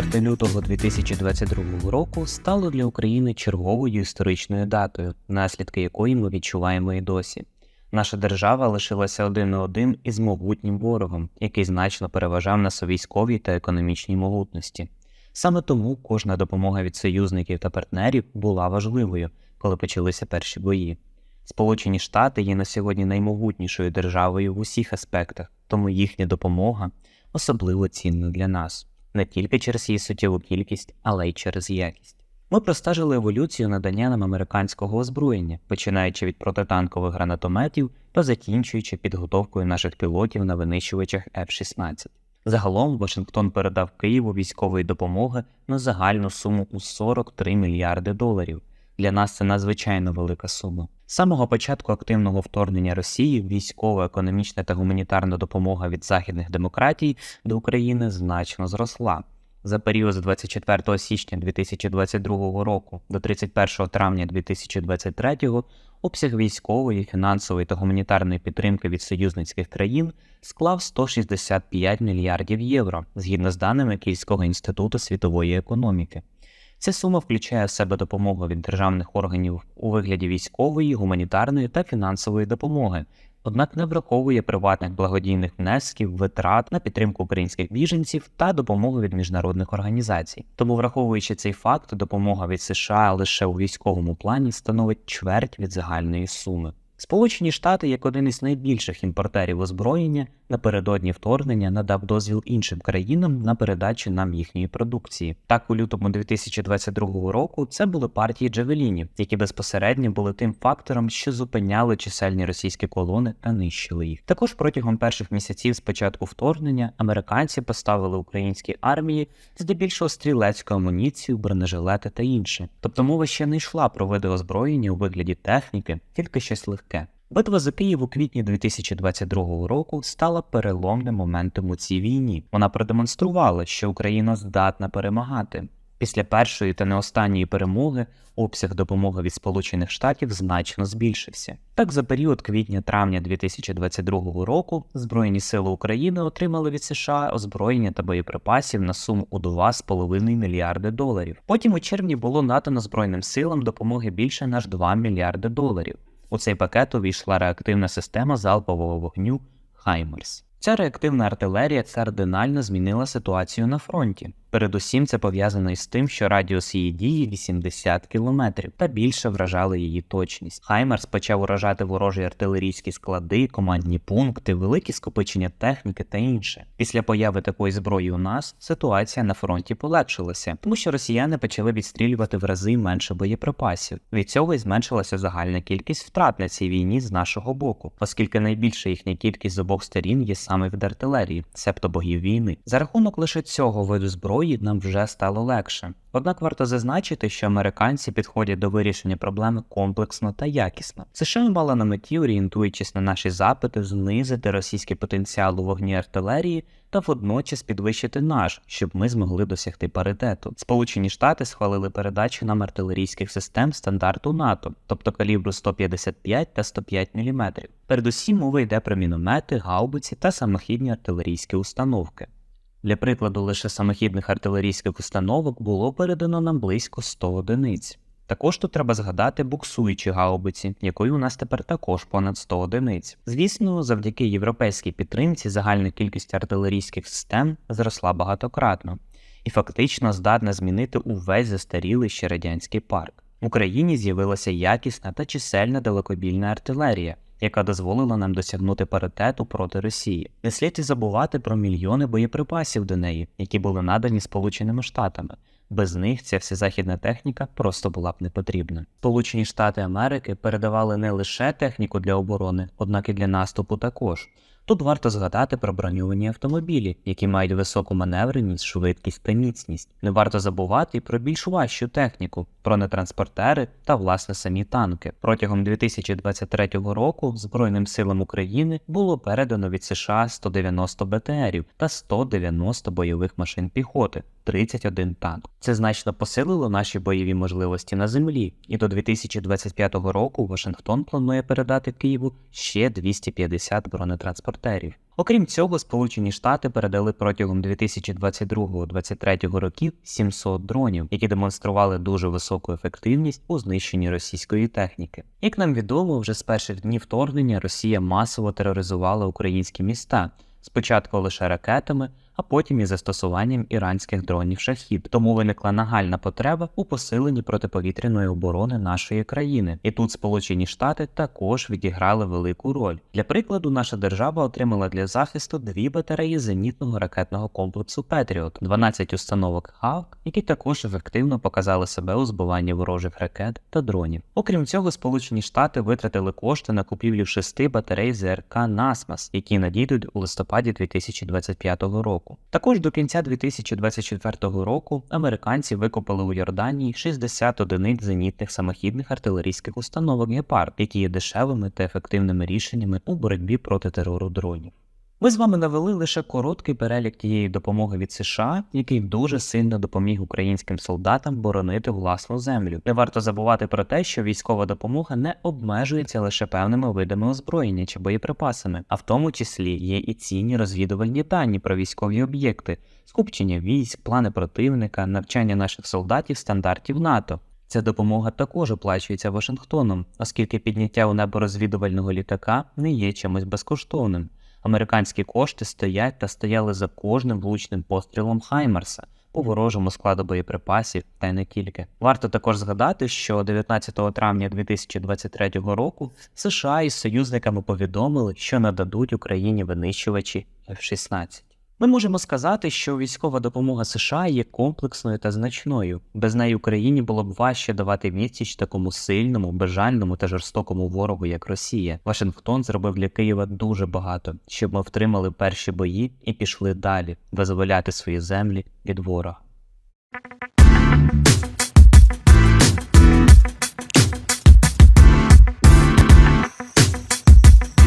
24 лютого 2022 року стало для України черговою історичною датою, наслідки якої ми відчуваємо і досі. Наша держава лишилася один на один із могутнім ворогом, який значно переважав нас у військовій та економічній могутності. Саме тому кожна допомога від союзників та партнерів була важливою, коли почалися перші бої. Сполучені Штати є на сьогодні наймогутнішою державою в усіх аспектах, тому їхня допомога особливо цінна для нас не тільки через її суттєву кількість, але й через якість. Ми простежили еволюцію надання нам американського озброєння, починаючи від протитанкових гранатометів та закінчуючи підготовкою наших пілотів на винищувачах F-16. Загалом Вашингтон передав Києву військової допомоги на загальну суму у 43 мільярди доларів. Для нас це надзвичайно велика сума. З самого початку активного вторгнення Росії військова, економічна та гуманітарна допомога від західних демократій до України значно зросла. За період з 24 січня 2022 року до 31 травня 2023 обсяг військової, фінансової та гуманітарної підтримки від союзницьких країн склав 165 мільярдів євро згідно з даними Київського інституту світової економіки. Ця сума включає в себе допомогу від державних органів у вигляді військової, гуманітарної та фінансової допомоги, однак не враховує приватних благодійних внесків, витрат на підтримку українських біженців та допомогу від міжнародних організацій. Тому, враховуючи цей факт, допомога від США лише у військовому плані становить чверть від загальної суми. Сполучені Штати, як один із найбільших імпортерів озброєння, напередодні вторгнення надав дозвіл іншим країнам на передачу нам їхньої продукції. Так, у лютому 2022 року це були партії Джавелінів, які безпосередньо були тим фактором, що зупиняли чисельні російські колони та нищили їх. Також протягом перших місяців з початку вторгнення американці поставили українській армії здебільшого стрілецьку амуніцію, бронежилети та інше. Тобто мова ще не йшла про види озброєння у вигляді техніки, тільки щось легке. Битва за Київ у квітні 2022 року стала переломним моментом у цій війні. Вона продемонструвала, що Україна здатна перемагати. Після першої та не останньої перемоги обсяг допомоги від Сполучених Штатів значно збільшився. Так, за період квітня-травня 2022 року Збройні сили України отримали від США озброєння та боєприпасів на суму у 2,5 мільярди доларів. Потім у червні було надано Збройним силам допомоги більше ніж 2 мільярди доларів. У цей пакет увійшла реактивна система залпового вогню Хаймерс. Ця реактивна артилерія кардинально змінила ситуацію на фронті. Передусім, це пов'язано із тим, що радіус її дії 80 км та більше вражала її точність. Хаймерс почав уражати ворожі артилерійські склади, командні пункти, великі скопичення техніки та інше. Після появи такої зброї у нас ситуація на фронті полегшилася, тому що росіяни почали відстрілювати в рази менше боєприпасів. Від цього і зменшилася загальна кількість втрат на цій війні з нашого боку, оскільки найбільша їхня кількість з обох сторін є саме від артилерії, себто богів війни. За рахунок лише цього виду зброї нам вже стало легше. Однак варто зазначити, що американці підходять до вирішення проблеми комплексно та якісно. США мала на меті, орієнтуючись на наші запити, знизити російський потенціал у вогні артилерії та водночас підвищити наш, щоб ми змогли досягти паритету. Сполучені Штати схвалили передачу нам артилерійських систем стандарту НАТО, тобто калібру 155 та 105 мм. Передусім мова йде про міномети, гаубиці та самохідні артилерійські установки. Для прикладу, лише самохідних артилерійських установок було передано нам близько 100 одиниць. Також тут треба згадати буксуючі гаубиці, якої у нас тепер також понад 100 одиниць. Звісно, завдяки європейській підтримці загальна кількість артилерійських систем зросла багатократно і фактично здатна змінити увесь застарілий ще радянський парк. В Україні з'явилася якісна та чисельна далекобільна артилерія яка дозволила нам досягнути паритету проти Росії. Не слід і забувати про мільйони боєприпасів до неї, які були надані Сполученими Штатами. Без них ця вся західна техніка просто була б не потрібна. Сполучені Штати Америки передавали не лише техніку для оборони, однак і для наступу також. Тут варто згадати про броньовані автомобілі, які мають високу маневреність, швидкість та міцність. Не варто забувати і про більш важчу техніку, бронетранспортери та власне самі танки. Протягом 2023 року Збройним силам України було передано від США 190 БТРів та 190 бойових машин піхоти. 31 танк. Це значно посилило наші бойові можливості на землі, і до 2025 року Вашингтон планує передати Києву ще 250 бронетранспортерів. Окрім цього, Сполучені Штати передали протягом 2022-2023 років 700 дронів, які демонстрували дуже високу ефективність у знищенні російської техніки. Як нам відомо, вже з перших днів вторгнення Росія масово тероризувала українські міста. Спочатку лише ракетами, а потім і застосуванням іранських дронів шахід. Тому виникла нагальна потреба у посиленні протиповітряної оборони нашої країни. І тут Сполучені Штати також відіграли велику роль. Для прикладу, наша держава отримала для захисту дві батареї зенітного ракетного комплексу Петріот, 12 установок ХАВК, які також ефективно показали себе у збиванні ворожих ракет та дронів. Окрім цього, Сполучені Штати витратили кошти на купівлю шести батарей ЗРК Насмас, які надійдуть у листопаді 2025 року. Також до кінця 2024 року американці викопали у Йорданії 60 одиниць зенітних самохідних артилерійських установок Гепард, які є дешевими та ефективними рішеннями у боротьбі проти терору дронів. Ми з вами навели лише короткий перелік тієї допомоги від США, який дуже сильно допоміг українським солдатам боронити власну землю. Не варто забувати про те, що військова допомога не обмежується лише певними видами озброєння чи боєприпасами, а в тому числі є і цінні розвідувальні дані про військові об'єкти, скупчення військ, плани противника, навчання наших солдатів стандартів НАТО. Ця допомога також оплачується Вашингтоном, оскільки підняття у небо розвідувального літака не є чимось безкоштовним. Американські кошти стоять та стояли за кожним влучним пострілом Хаймерса по ворожому складу боєприпасів та й не тільки. Варто також згадати, що 19 травня 2023 року США із союзниками повідомили, що нададуть Україні винищувачі F-16. Ми можемо сказати, що військова допомога США є комплексною та значною. Без неї Україні було б важче давати відсіч такому сильному, бажальному та жорстокому ворогу, як Росія. Вашингтон зробив для Києва дуже багато, щоб ми втримали перші бої і пішли далі, визволяти свої землі від ворога.